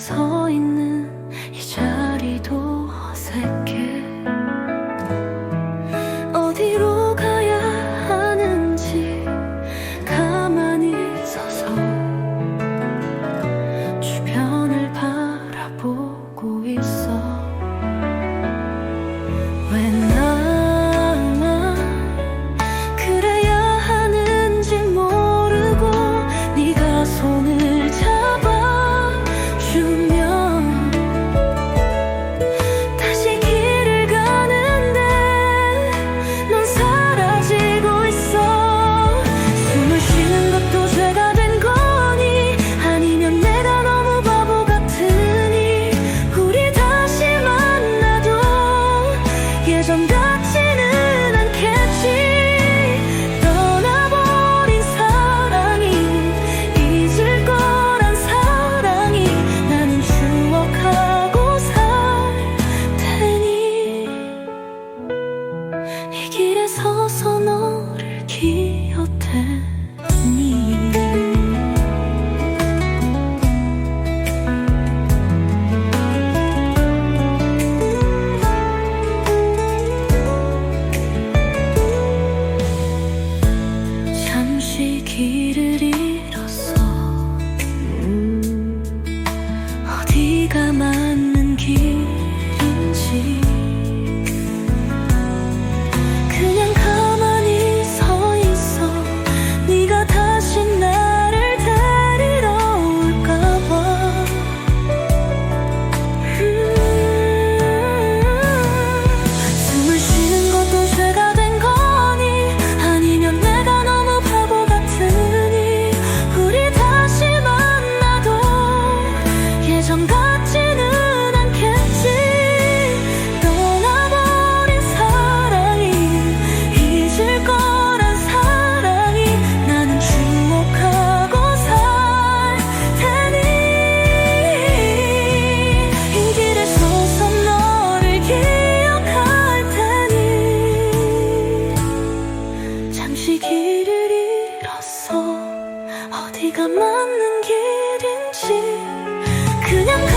서 있는 이 길에 서서 너를 기억했니? 잠시 길을 어디가 맞는 길인지 그냥